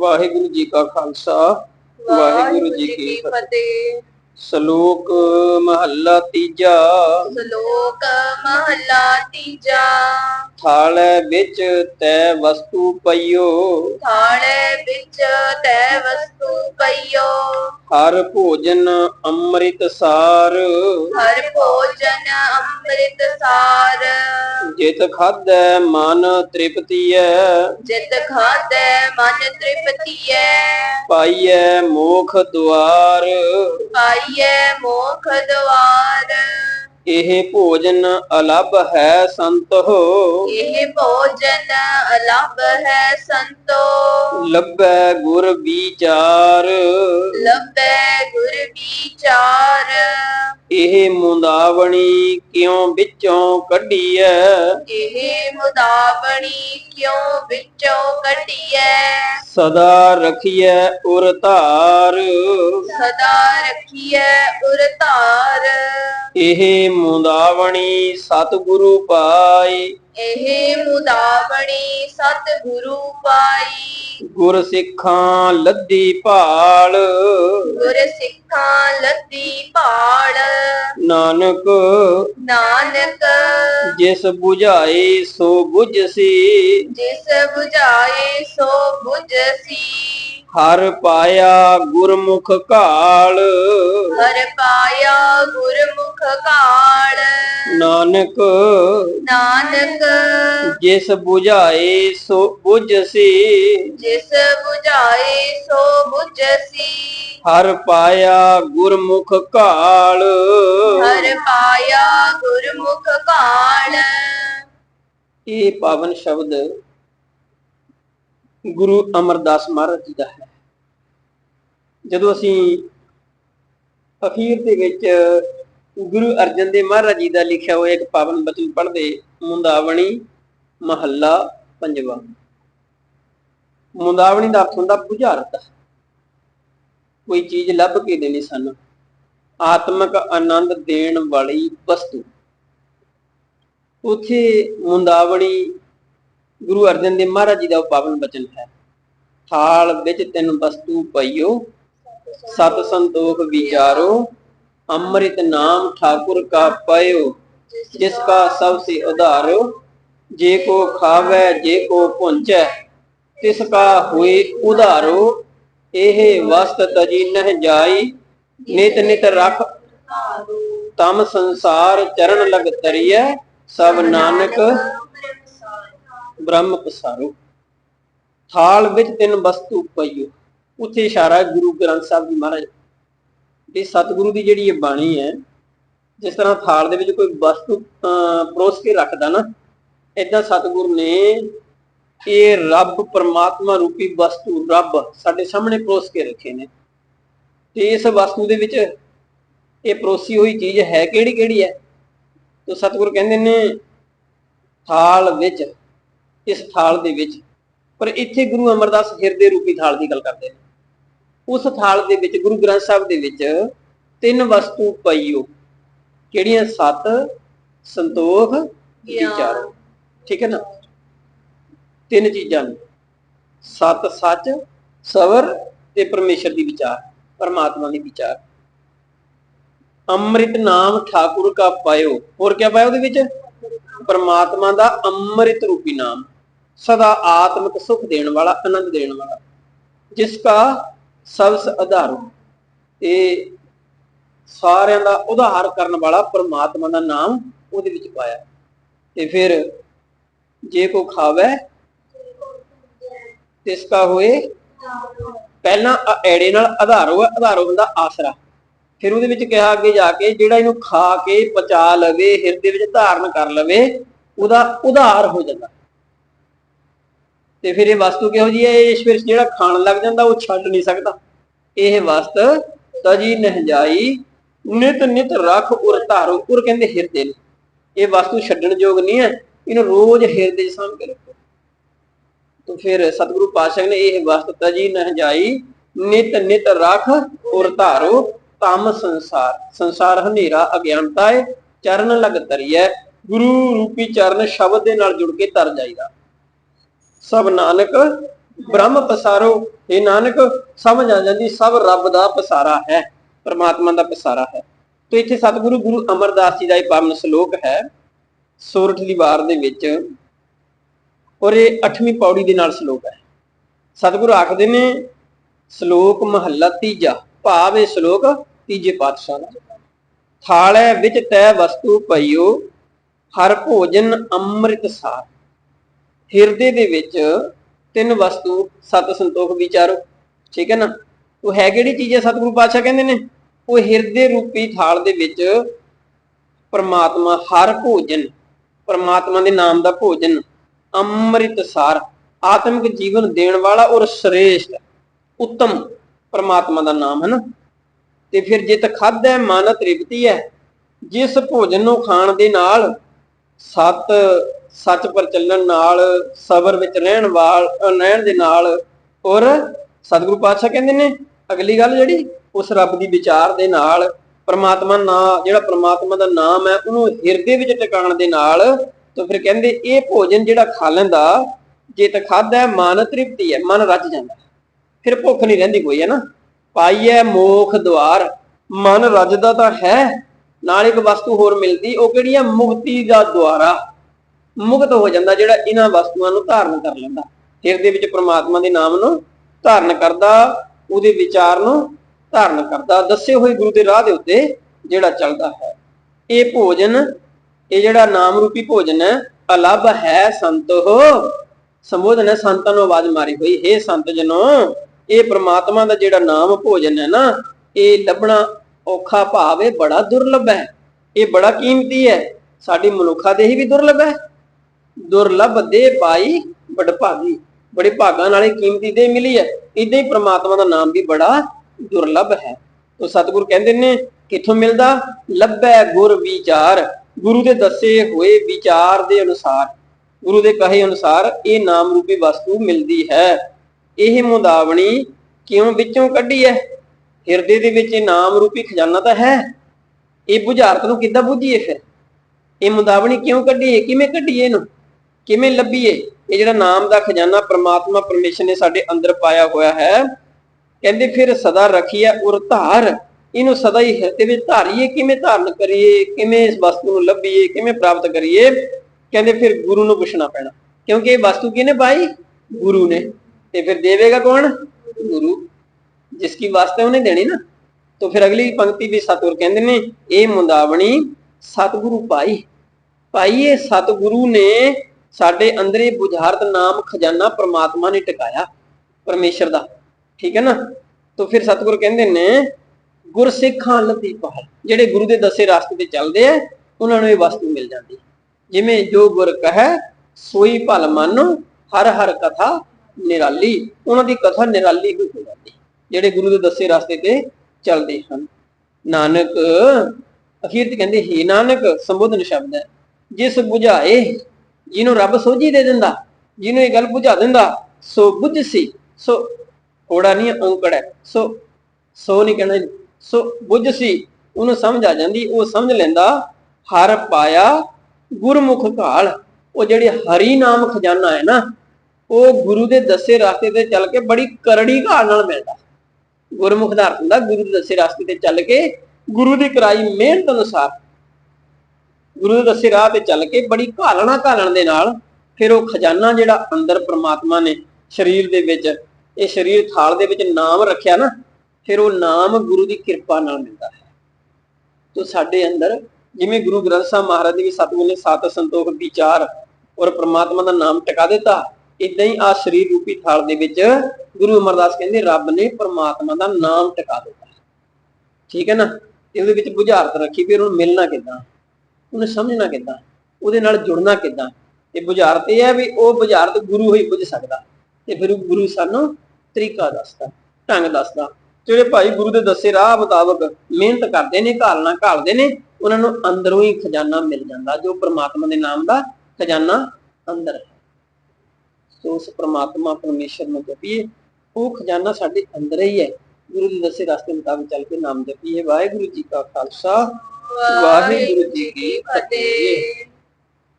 ਵਾਹਿਗੁਰੂ ਜੀ ਕਾ ਖਾਲਸਾ ਵਾਹਿਗੁਰੂ ਜੀ ਕੀ ਫਤਿਹ। ਸ਼ਲੋਕ ਮਹੱਲਾ ਤੀਜਾ। ਸ਼ਲੋਕ ਮਹਲਾ ਤੀਜਾ। ਥਾਲੇ ਵਿੱਚ ਤੈ ਵਸਤੂ ਪਈਓ। ਥਾਲੇ ਵਿੱਚ ਤੈ ਵਸਤੂ ਪਈਓ। ਹਰ ਭੋਜਨ ਅੰਮ੍ਰਿਤ ਸਾਰ। ਹਰ ਭੋਜਨ ਅੰਮ੍ਰਿਤ ਸਾਰ। ਜਿਤ ਖਾਧੈ ਮਨ ਤ੍ਰਿਪਤੀਐ। ਜਿਤ ਖਾਦੈ ਮਨ ਤ੍ਰਿਪਤੀਐ। ਪਾਈਐ ਮੋਖ ਦੁਆਰ। ਪਾਈਐ ਮੋਖ ਦਵਾਰ ਇਹ ਭੋਜਨ ਅਲੱਭ ਹੈ ਸੰਤੋ। ਇਹ ਭੋਜਨ ਅਲੱਭ ਹੈ ਸੰਤੋ। ਲੱਭੈ ਗੁਰ ਵਿਚਾਰ। ਲੱਭੈ ਗੁਰ ਵਿਚਾਰ। ਇਹ ਮੁੰਦਾਵਣੀ ਕਿਉ ਵਿੱਚੋਂ ਕੱਢੀਐ? ਇਹ ਮੁਦਾਵਣੀ ਕਿਉਂ ਵਿੱਚੋਂ ਕੱਢੀਐ? ਸਦਾ ਰਖੀਐ ਉਰ ਧਾਰ। ਸਦਾ ਰੱਖੀਐ ਉਰ ਧਾਰ। ਇਹ ਮੁਦਾਵਣੀ ਸਤਿਗੁਰੂ ਪਾਈ। ਇਹ ਮੁਦਾਵਣੀ ਸਤਿਗੁਰੂ ਪਾਈ। ਗੁਰ ਸਿੱਖਾਂ ਲੱਦੀ ਭਾਲ। ਗੁਰ ਸਿੱਖਾਂ ਲੱਦੀ ਭਾਲ। ਨਾਨਕ ਨਾਨਕ। ਜਿਸ 부ਝਾਏ ਸੋ 부ਝਸੀ ਜਿਸ 부ਝਾਏ ਸੋ 부ਝਸੀ ਹਰ ਪਾਇਆ ਗੁਰਮੁਖ ਕਾਲ ਹਰ ਪਾਇਆ ਗੁਰਮੁਖ ਕਾਲ ਨਾਨਕ ਨਾਨਕ ਜਿਸ 부ਝਾਏ ਸੋ 부ਝਸੀ ਜਿਸ 부ਝਾਏ ਸੋ 부ਝਸੀ ਹਰ ਪਾਇਆ ਗੁਰਮੁਖ ਕਾਲ ਹਰ ਪਾਇਆ ਗੁਰਮੁਖ ਕਾਲ ਇਹ ਪਾਵਨ ਸ਼ਬਦ ਗੁਰੂ ਅਮਰਦਾਸ ਮਹਾਰਾਜ ਜੀ ਦਾ ਹੈ। ਜਦੋਂ ਅਸੀਂ ਅਖੀਰ ਦੇ ਵਿੱਚ ਗੁਰੂ ਅਰਜਨ ਦੇਵ ਮਹਾਰਾਜ ਜੀ ਦਾ ਲਿਖਿਆ ਹੋਇਆ ਇੱਕ ਪਾਵਨ ਬਚਨ ਪੜ੍ਹਦੇ ਮੁੰਦਾਵਣੀ ਮਹੱਲਾ ਪੰਜਵਾਂ। ਮੁੰਦਾਵਣੀ ਦਾ ਅਰਥ ਹੁੰਦਾ ਬੁਝਾਰਤ ਕੋਈ ਚੀਜ਼ ਲੱਭ ਕੇ ਦੇਣੀ ਸਾਨੂੰ। ਆਤਮਿਕ ਆਨੰਦ ਦੇਣ ਵਾਲੀ ਵਸਤੂ। ਉਥੇ ਮੁੰਦਾਵਣੀ ਗੁਰੂ ਅਰਜਨ ਦੇਵ ਮਹਾਰਾਜ ਜੀ ਦਾ ਉਹ ਪਾਵਨ ਬਚਨ ਹੈ। ਥਾਲ ਵਿੱਚ ਤਿੰਨ ਵਸਤੂ ਪਈਓ, ਸਤ ਸੰਤੋਖ ਵਿਚਾਰੋ, ਅੰਮ੍ਰਿਤ ਨਾਮ ਠਾਕੁਰ ਕਾ ਪਾਇਓ, ਜਿਸ ਕਾ ਸਭ ਸੇ ਉਧਾਰੋ, ਜੇ ਕੋ ਖਾਵੇ, ਜੇ ਕੋ ਪੁੰਚੈ ਤਿਸ ਕਾ ਹੋਏ ਉਧਾਰੋ, ਇਹ ਵਸਤ ਤਜੀ ਨਹਿ ਜਾਈ, ਨਿਤ ਨਿਤ ਰਖ ਤਮ ਸੰਸਾਰ ਚਰਨ ਲਗ ਤਰੀਐ, ਸਭ ਨਾਨਕ ਬ੍ਰਹਮ ਪਸਾਰੋ। ਥਾਲ ਵਿੱਚ ਤਿੰਨ ਵਸਤੂ ਪਈਓ। ਉੱਥੇ ਇਸ਼ਾਰਾ ਗੁਰੂ ਗ੍ਰੰਥ ਸਾਹਿਬ ਜੀ ਮਹਾਰਾਜ। ਇਹ ਸਤਿਗੁਰੂ ਦੀ ਜਿਹੜੀ ਇਹ ਬਾਣੀ ਹੈ ਜਿਸ ਤਰ੍ਹਾਂ ਥਾਲ ਦੇ ਵਿੱਚ ਕੋਈ ਵਸਤੂ ਅਹ, ਪਰੋਸ ਕੇ ਰੱਖਦਾ ਨਾ ਏਦਾਂ ਸਤਿਗੁਰੂ ਨੇ ਇਹ ਰੱਬ ਪਰਮਾਤਮਾ ਰੂਪੀ ਵਸਤੂ ਰੱਬ ਸਾਡੇ ਸਾਹਮਣੇ ਪਰੋਸ ਕੇ ਰੱਖੇ ਨੇ। ਤੇ ਇਸ ਵਸਤੂ ਦੇ ਵਿੱਚ ਇਹ ਪਰੋਸੀ ਹੋਈ ਚੀਜ਼ ਹੈ ਕਿਹੜੀ ਕਿਹੜੀ ਹੈ? ਤੋ ਸਤਿਗੁਰੂ ਕਹਿੰਦੇ ਨੇ ਥਾਲ ਵਿੱਚ ਇਸ ਥਾਲ ਦੇ ਵਿੱਚ ਪਰ ਇੱਥੇ ਗੁਰੂ ਅਮਰਦਾਸ ਹਿਰਦੇ ਰੂਪੀ ਥਾਲ ਦੀ ਗੱਲ ਕਰਦੇ ਨੇ। ਉਸ ਥਾਲ ਦੇ ਵਿੱਚ ਗੁਰੂ ਗ੍ਰੰਥ ਸਾਹਿਬ ਦੇ ਵਿੱਚ ਤਿੰਨ ਵਸਤੂ ਪਈਓ ਕਿਹੜੀਆਂ? ਸਤ ਸੰਤੋਖ ਵਿਚਾਰੋ ਠੀਕ ਹੈ ਨਾ? ਤਿੰਨ ਚੀਜ਼ਾਂ ਨੇ। ਸਤ ਸੱਚ ਸਬਰ ਤੇ ਪਰਮੇਸ਼ਰ ਦੀ ਵਿਚਾਰ ਪਰਮਾਤਮਾ ਦੀ ਵਿਚਾਰ। ਅੰਮ੍ਰਿਤ ਨਾਮ ਠਾਕੁਰ ਕਾ ਪਾਇਓ। ਹੋਰ ਕੀ ਪਾਇਆ ਉਹਦੇ ਵਿੱਚ? ਪਰਮਾਤਮਾ ਦਾ ਅੰਮ੍ਰਿਤ ਰੂਪੀ ਨਾਮ। ਸਦਾ ਆਤਮਿਕ ਸੁਖ ਦੇਣ ਵਾਲਾ, ਆਨੰਦ ਦੇਣ ਵਾਲਾ। ਜਿਸ ਕਾ ਸਬਸ ਆਧਾਰ ਇਹ ਸਾਰਿਆਂ ਦਾ ਉਧਾਰ ਕਰਨ ਵਾਲਾ ਪਰਮਾਤਮਾ ਦਾ ਨਾਮ ਉਹਦੇ ਵਿੱਚ ਪਾਇਆ। ਤੇ ਫਿਰ ਜੇ ਕੋ ਖਾਵੇ, ਤਿਸ ਕਾ ਹੋਏ, ਪਹਿਲਾਂ ਐੜੇ ਨਾਲ ਆਧਾਰੋ ਹੈ ਆਧਾਰੋ ਹੁੰਦਾ ਆਸਰਾ। ਫਿਰ ਉਹਦੇ ਵਿੱਚ ਕਿਹਾ ਅੱਗੇ ਜਾ ਕੇ, ਜਿਹੜਾ ਇਹਨੂੰ ਖਾ ਕੇ ਪਚਾ ਲਵੇ, ਹਿਰਦੇ ਵਿੱਚ ਧਾਰਨ ਕਰ ਲਵੇ, ਉਹਦਾ ਉਧਾਰ ਹੋ ਜਾਂਦਾ। ਤੇ ਫਿਰ ਇਹ ਵਸਤੂ ਕਿਹੋ ਜੀ ਹੈ? ਇਹ ਫਿਰ ਜਿਹੜਾ ਖਾਣ ਲੱਗ ਜਾਂਦਾ, ਉਹ ਛੱਡ ਨਹੀਂ ਸਕਦਾ। ਇਹ ਵਸਤ ਤਜੀ ਨਹਜਾਈ ਨਿਤ ਨਿਤ ਰੱਖ ਉਰ ਧਾਰੋ। ਉਰ ਕਹਿੰਦੇ ਹਿਰਦੇ ਨੂੰ। ਇਹ ਵਸਤੂ ਛੱਡਣ ਯੋਗ ਨਹੀਂ ਹੈ। ਇਹਨੂੰ ਰੋਜ਼ ਹਿਰਦੇ 'ਚ ਸਾਂਭ ਕੇ ਰੱਖੋ। ਤਾਂ ਫਿਰ ਸਤਿਗੁਰੂ ਪਾਤਸ਼ਾਹ ਨੇ ਇਹ ਵਸਤ ਤਜੀ ਨਹਜਾਈ ਨਿਤ ਨਿਤ ਰੱਖ ਉਰ ਧਾਰੋ। ਤਮ ਸੰਸਾਰ। ਸੰਸਾਰ ਹਨੇਰਾ, ਅਗਿਆਨਤਾ ਹੈ ਚਰਨ ਲਗ ਤਰੀਐ ਗੁਰੂ ਰੂਪੀ ਚਰਨ ਸ਼ਬਦ ਦੇ ਨਾਲ ਜੁੜ ਕੇ ਤਰ ਜਾਈਦਾ। ਸਭ ਨਾਨਕ ਬ੍ਰਹਮ ਪਸਾਰੋ। ਇਹ ਨਾਨਕ, ਸਮਝ ਆ ਜਾਂਦੀ, ਸਭ ਰੱਬ ਦਾ ਪਸਾਰਾ ਹੈ, ਪਰਮਾਤਮਾ ਦਾ ਪਸਾਰਾ ਹੈ। ਤੇ ਇੱਥੇ ਸਤਿਗੁਰੂ ਗੁਰੂ ਅਮਰਦਾਸ ਜੀ ਦਾ ਇਹ ਪਾਵਨ ਸ਼ਲੋਕ ਹੈ, ਸੋਰਠ ਦੀ ਵਾਰ ਦੇ ਵਿੱਚ। ਔਰ ਇਹ 8ਵੀਂ ਪੌੜੀ ਦੇ ਨਾਲ ਸ਼ਲੋਕ ਹੈ। ਸਤਿਗੁਰੂ ਆਖਦੇ ਨੇ, ਸ਼ਲੋਕ ਮਹੱਲਾ ਤੀਜਾ, ਭਾਵ ਇਹ ਸ਼ਲੋਕ ਤੀਜੇ ਪਾਤਸ਼ਾਹ ਦਾ। ਥਾਲੇ ਵਿੱਚ ਤੈ ਵਸਤੂ ਪਈਓ, ਹਰ ਭੋਜਨ ਅੰਮ੍ਰਿਤ ਸਾਰ। ਹਿਰਦੇ ਦੇ ਵਿੱਚ ਤਿੰਨ ਵਸਤੂ, ਸਤ ਸੰਤੋਖ ਵਿਚਾਰੋ, ਠੀਕ ਹੈ ਨਾ? ਉਹ ਹੈ ਕਿਹੜੀ ਚੀਜ਼ ਹੈ ਸਤਿਗੁਰੂ ਪਾਤਸ਼ਾਹ ਕਹਿੰਦੇ ਨੇ, ਉਹ ਹਿਰਦੇ ਰੂਪੀ ਥਾਲ ਦੇ ਵਿੱਚ ਪਰਮਾਤਮਾ ਹਰ ਭੋਜਨ, ਪਰਮਾਤਮਾ ਦੇ ਨਾਮ ਦਾ ਭੋਜਨ, ਅੰਮ੍ਰਿਤ ਸਾਰ, ਆਤਮਿਕ ਜੀਵਨ ਦੇਣ ਵਾਲਾ ਔਰ ਸ੍ਰੇਸ਼ਟ, ਉੱਤਮ ਪਰਮਾਤਮਾ ਦਾ ਨਾਮ ਹੈ ਨਾ ਤੇ ਫਿਰ ਜਿਤ ਹੈ ਮਨ ਤ੍ਰਿਪਤੀ ਹੈ। ਜਿਸ ਭੋਜਨ ਨੂੰ ਖਾਣ ਦੇ ਨਾਲ ਸਤ ਸੱਚ ਪਰ ਚੱਲਣ ਨਾਲ, ਸਬਰ ਵਿੱਚ ਰਹਿਣ ਵਾਲ ਰਹਿਣ ਦੇ ਨਾਲ ਔਰ ਸਤਿਗੁਰੂ ਪਾਤਸ਼ਾਹ ਕਹਿੰਦੇ ਨੇ, ਅਗਲੀ ਗੱਲ ਜਿਹੜੀ, ਉਸ ਰੱਬ ਦੀ ਵਿਚਾਰ ਦੇ ਨਾਲ, ਪ੍ਰਮਾਤਮਾ ਨਾਂ, ਜਿਹੜਾ ਪ੍ਰਮਾਤਮਾ ਦਾ ਨਾਮ ਹੈ, ਉਹਨੂੰ ਹਿਰਦੇ ਵਿੱਚ ਟਿਕਾਣ ਦੇ ਨਾਲ, ਤਾਂ ਫਿਰ ਕਹਿੰਦੇ ਇਹ ਭੋਜਨ ਜਿਹੜਾ ਖਾ ਲੈਂਦਾ, ਜੇ ਤਾਂ ਖਾਦਾ ਮਨ ਤ੍ਰਿਪਤੀ ਹੈ, ਮਨ ਰੱਜ ਜਾਂਦਾ ਫਿਰ ਭੁੱਖ ਨਹੀਂ ਰਹਿੰਦੀ ਕੋਈ, ਹੈ ਨਾ? ਪਾਈਐ ਮੋਖ ਦਵਾਰ, ਮਨ ਰੱਜਦਾ ਤਾਂ ਹੈ, ਨਾਲ ਇੱਕ ਵਸਤੂ ਹੋਰ ਮਿਲਦੀ, ਉਹ ਕਿਹੜੀ ਹੈ? ਮੁਕਤੀ ਦਾ ਦੁਆਰਾ। ਮੁਕਤ ਹੋ ਜਾਂਦਾ, ਜਿਹੜਾ ਇਹਨਾਂ ਵਸਤੂਆਂ ਨੂੰ ਧਾਰਨ ਕਰ ਲੈਂਦਾ। ਹਿਰਦੇ ਵਿੱਚ ਪ੍ਰਮਾਤਮਾ ਦੇ ਨਾਮ ਨੂੰ ਧਾਰਨ ਕਰਦਾ, ਉਹਦੇ ਵਿਚਾਰ ਨੂੰ ਧਾਰਨ ਕਰਦਾ, ਦੱਸੇ ਹੋਏ ਗੁਰੂ ਦੇ ਰਾਹ ਦੇ ਉੱਤੇ ਜਿਹੜਾ ਚੱਲਦਾ ਹੈ। ਇਹ ਭੋਜਨ, ਇਹ ਜਿਹੜਾ ਨਾਮ ਰੂਪੀ ਭੋਜਨ ਹੈ, ਅਲੱਭ ਹੈ ਸੰਤੋ। ਸੰਬੋਧਨ ਹੈ, ਸੰਤਾਂ ਨੂੰ ਆਵਾਜ਼ ਮਾਰੀ ਹੋਈ, ਹੈ ਸੰਤ ਜਨੋ, ਇਹ ਪ੍ਰਮਾਤਮਾ ਦਾ ਜਿਹੜਾ ਨਾਮ ਭੋਜਨ ਹੈ ਨਾ, ਇਹ ਲੱਭਣਾ ਔਖਾ ਭਾਵ ਹੈ, ਬੜਾ ਦੁਰਲਭ ਹੈ। ਇਹ ਬੜਾ ਕੀਮਤੀ ਹੈ, ਸਾਡੀ ਮਨੁੱਖਾ ਦੇ ਹੀ ਵੀ ਦੁਰਲਭ ਹੈ। ਦੁਰਲਭ ਦੇ ਪਾਈ ਬੜਭਾਗੀ ਬੜੇ ਭਾਗਾਂ ਨਾਲੇ ਕੀਮਤੀ ਦੇ ਮਿਲੀ ਹੈ। ਇਦਾਂ ਹੀ ਪ੍ਰਮਾਤਮਾ ਦਾ ਨਾਮ ਵੀ ਬੜਾ ਦੁਰਲਭ ਹੈ। ਤੋ ਸਤਿਗੁਰ ਕਹਿੰਦੇ ਨੇ, ਕਿੱਥੋਂ ਮਿਲਦਾ? ਲੱਭੈ ਗੁਰ ਵਿਚਾਰ। ਗੁਰੂ ਦੇ ਦੱਸੇ ਹੋਏ ਵਿਚਾਰ ਦੇ ਅਨੁਸਾਰ। ਗੁਰੂ ਦੇ ਕਹੇ ਅਨੁਸਾਰ ਇਹ ਨਾਮ ਰੂਪੀ ਵਸਤੂ ਮਿਲਦੀ ਹੈ। ਇਹ ਮੁੰਦਾਵਣੀ ਕਿਉਂ ਵਿੱਚੋਂ ਕੱਢੀ ਹੈ? ਹਿਰਦੇ ਦੇ ਵਿੱਚ ਇਹ ਨਾਮ ਰੂਪੀ ਖਜ਼ਾਨਾ ਤਾਂ ਹੈ। ਇਹ ਬੁਝਾਰਤ ਨੂੰ ਕਿੱਦਾਂ ਬੁੱਝੀਏ ਫਿਰ? ਇਹ ਮੁੰਦਾਵਣੀ ਕਿਉਂ ਕੱਢੀਏ ਕਿਵੇਂ ਕੱਢੀਏ ਇਹਨੂੰ? ਕਿਵੇਂ ਲੱਭੀਏ? ਇਹ ਜਿਹੜਾ ਨਾਮ ਦਾ ਖਜ਼ਾਨਾ ਪ੍ਰਮਾਤਮਾ ਪਰਮੇਸ਼ਰ ਨੇ ਸਾਡੇ ਅੰਦਰ ਪਾਇਆ ਹੋਇਆ ਹੈ, ਕਹਿੰਦੇ ਫਿਰ ਸਦਾ ਰੱਖੀਏ ਉਰ ਧਾਰ। ਇਹਨੂੰ ਸਦਾ ਹੀ ਹਿਰਦੇ ਵਿੱਚ ਧਾਰੀਏ, ਕਿਵੇਂ ਧਾਰਨ ਕਰੀਏ, ਕਿਵੇਂ ਇਸ ਵਸਤੂ ਨੂੰ ਲੱਭੀਏ, ਕਿਵੇਂ ਪ੍ਰਾਪਤ ਕਰੀਏ? ਕਹਿੰਦੇ ਫਿਰ ਗੁਰੂ ਨੂੰ ਪੁੱਛਣਾ ਪੈਣਾ। ਕਿਉਂਕਿ ਇਹ ਵਸਤੂ ਕਿਹਨੇ ਪਾਈ? ਗੁਰੂ ਨੇ। ਤੇ ਫਿਰ ਦੇਵੇਗਾ ਕੌਣ? ਗੁਰੂ। ਜਿਸ ਕੀ ਵਾਸਤੇ ਉਹਨੇ ਦੇਣੀ ਨਾ। ਤਾਂ ਫਿਰ ਅਗਲੀ ਪੰਕਤੀ ਵੀ ਸਤਿਗੁਰ ਕਹਿੰਦੇ ਨੇ, ਇਹ ਮੁੰਦਾਵਣੀ ਸਤਿਗੁਰੂ ਪਾਈ। ਪਾਈਏ ਸਤਿਗੁਰੂ ਨੇ ਸਾਡੇ ਅੰਦਰ ਇਹ ਬੁਝਾਰਤ ਨਾਮ ਖਜ਼ਾਨਾ ਪ੍ਰਮਾਤਮਾ ਨੇ ਟਿਕਾਇਆ ਪਰਮੇਸ਼ਰ ਦਾ। ਠੀਕ ਹੈ ਨਾ? ਤਾਂ ਫਿਰ ਸਤਿਗੁਰ ਕਹਿੰਦੇ ਨੇ, ਗੁਰਸਿੱਖਾਂ ਲਤੀ ਪਹਲ ਜਿਹੜੇ ਗੁਰੂ ਦੇ ਦੱਸੇ ਰਾਸਤੇ ਤੇ ਚੱਲਦੇ ਆ, ਉਹਨਾਂ ਨੂੰ ਇਹ ਵਸਤੂ ਮਿਲ ਜਾਂਦੀ। ਜਿਵੇਂ ਜੋ ਗੁਰ ਕਹੈ, ਸੋਈ ਭਲ ਮਨ, ਹਰ ਹਰ ਕਥਾ ਨਿਰਾਲੀ। ਉਹਨਾਂ ਦੀ ਕਥਾ ਨਿਰਾਲੀ ਹੋਈ ਹੋ ਜਾਂਦੀ। ਜਿਹੜੇ ਗੁਰੂ ਦੇ ਦੱਸੇ ਰਸਤੇ ਤੇ ਚੱਲਦੇ ਹਨ। ਨਾਨਕ, ਅਖੀਰ ਤੇ ਕਹਿੰਦੇ, ਹੀ ਨਾਨਕ, ਸੰਬੋਧਨ ਸ਼ਬਦ ਹੈ, ਜਿਸ ਬੁਝਾਏ ਜਿਹਨੂੰ ਰੱਬ ਸੋਝੀ ਦੇ ਦਿੰਦਾ, ਜਿਹਨੂੰ ਇਹ ਗੱਲ ਬੁਝਾ ਦਿੰਦਾ, ਸੋ ਬੁੱਝ ਸੀ, ਸੋ ਕੋੜਾ ਨਹੀਂ, ਔਂਕੜ ਹੈ, ਸੋ ਸੋ ਨਹੀਂ ਕਹਿਣਾ ਸੋ ਬੁੱਝ ਸੀ, ਉਹਨੂੰ ਸਮਝ ਆ ਜਾਂਦੀ, ਉਹ ਸਮਝ ਲੈਂਦਾ, ਹਰ ਪਾਇਆ ਗੁਰਮੁਖ ਘਾਲ ਉਹ ਜਿਹੜੇ ਹਰੀ ਨਾਮ ਖਜ਼ਾਨਾ ਹੈ ਨਾ, ਉਹ ਗੁਰੂ ਦੇ ਦੱਸੇ ਰਸਤੇ ਤੇ ਚੱਲ ਕੇ ਬੜੀ ਕਰੜੀ ਘਾਲ ਨਾਲ ਮਿਲਦਾ। ਗੁਰਮੁਖ ਦਾ ਅਰਥ ਹੁੰਦਾ, ਗੁਰੂ ਦੇ ਦੱਸੇ ਰਸਤੇ ਤੇ ਚੱਲ ਕੇ ਗੁਰੂ ਦੀ ਕਰਾਈ ਮਿਹਨਤ ਅਨੁਸਾਰ। ਗੁਰੂ ਦੇ ਦੱਸੇ ਰਾਹ ਤੇ ਚੱਲ ਕੇ ਬੜੀ ਘਾਲਣਾ ਘਾਲਣ ਦੇ ਨਾਲ ਫਿਰ ਉਹ ਖਜ਼ਾਨਾ ਜਿਹੜਾ ਅੰਦਰ ਪ੍ਰਮਾਤਮਾ ਨੇ ਸਰੀਰ ਦੇ ਵਿੱਚ, ਇਹ ਸਰੀਰ ਥਾਲ ਦੇ ਵਿੱਚ ਨਾਮ ਰੱਖਿਆ ਨਾ, ਫਿਰ ਉਹ ਨਾਮ ਗੁਰੂ ਦੀ ਕਿਰਪਾ ਨਾਲ ਮਿਲਦਾ ਹੈ। ਤੋ ਸਾਡੇ ਅੰਦਰ ਜਿਵੇਂ ਗੁਰੂ ਗ੍ਰੰਥ ਸਾਹਿਬ ਮਹਾਰਾਜ ਜੀ ਵੀ ਸਤਿਗੁਰ ਨੇ ਸਤ ਸੰਤੋਖ ਵਿਚਾਰ ਔਰ ਪ੍ਰਮਾਤਮਾ ਦਾ ਨਾਮ ਟਿਕਾ ਦਿੱਤਾ ਇਦਾਂ ਹੀ ਆ ਸਰੀਰ ਰੂਪੀ ਥਾਲ ਦੇ ਵਿੱਚ ਗੁਰੂ ਅਮਰਦਾਸ ਕਹਿੰਦੇ ਰੱਬ ਨੇ ਪ੍ਰਮਾਤਮਾ ਦਾ ਨਾਮ ਟਿਕਾ ਦਿੱਤਾ। ਠੀਕ ਹੈ ਨਾ? ਇਹਦੇ ਵਿੱਚ ਬੁਝਾਰਤ ਰੱਖੀ, ਫਿਰ ਉਹਨੂੰ ਮਿਲਣਾ ਕਿੱਦਾਂ? ਉਹਨੇ ਸਮਝਣਾ ਕਿੱਦਾਂ? ਉਹਦੇ ਨਾਲ ਜੁੜਨਾ ਕਿੱਦਾਂ? ਇਹ ਬੁਝਾਰਤ ਇਹ ਹੈ ਵੀ ਉਹ ਬੁਝਾਰਤ ਗੁਰੂ ਹੀ ਬੁੱਝ ਸਕਦਾ। ਤੇ ਫਿਰ ਗੁਰੂ ਸਾਨੂੰ ਤਰੀਕਾ ਦੱਸਦਾ, ਢੰਗ ਦੱਸਦਾ। ਜਿਹੜੇ ਭਾਈ ਗੁਰੂ ਦੇ ਦੱਸੇ ਰਾਹ ਮੁਤਾਬਕ ਮਿਹਨਤ ਕਰਦੇ ਨੇ, ਘਾਲਣਾ ਘਾਲਦੇ ਨੇ, ਉਹਨਾਂ ਨੂੰ ਅੰਦਰੋਂ ਹੀ ਖਜ਼ਾਨਾ ਮਿਲ ਜਾਂਦਾ, ਜੋ ਪ੍ਰਮਾਤਮਾ ਦੇ ਨਾਮ ਦਾ ਖਜ਼ਾਨਾ ਅੰਦਰ ਹੈ। ਸੋ ਉਸ ਪ੍ਰਮਾਤਮਾ, ਪਰਮੇਸ਼ਰ ਨੂੰ ਜਪੀਏ, ਉਹ ਖਜ਼ਾਨਾ ਸਾਡੇ ਅੰਦਰ ਹੀ ਹੈ। ਗੁਰੂ ਦੇ ਦੱਸੇ ਰਸਤੇ ਮੁਤਾਬਕ ਚੱਲ ਕੇ ਨਾਮ ਜਪੀਏ। ਵਾਹਿਗੁਰੂ ਜੀ ਕਾ ਖਾਲਸਾ ਵਾਹਿਗੁਰੂ ਜੀ ਕੀ ਫਤਿਹ।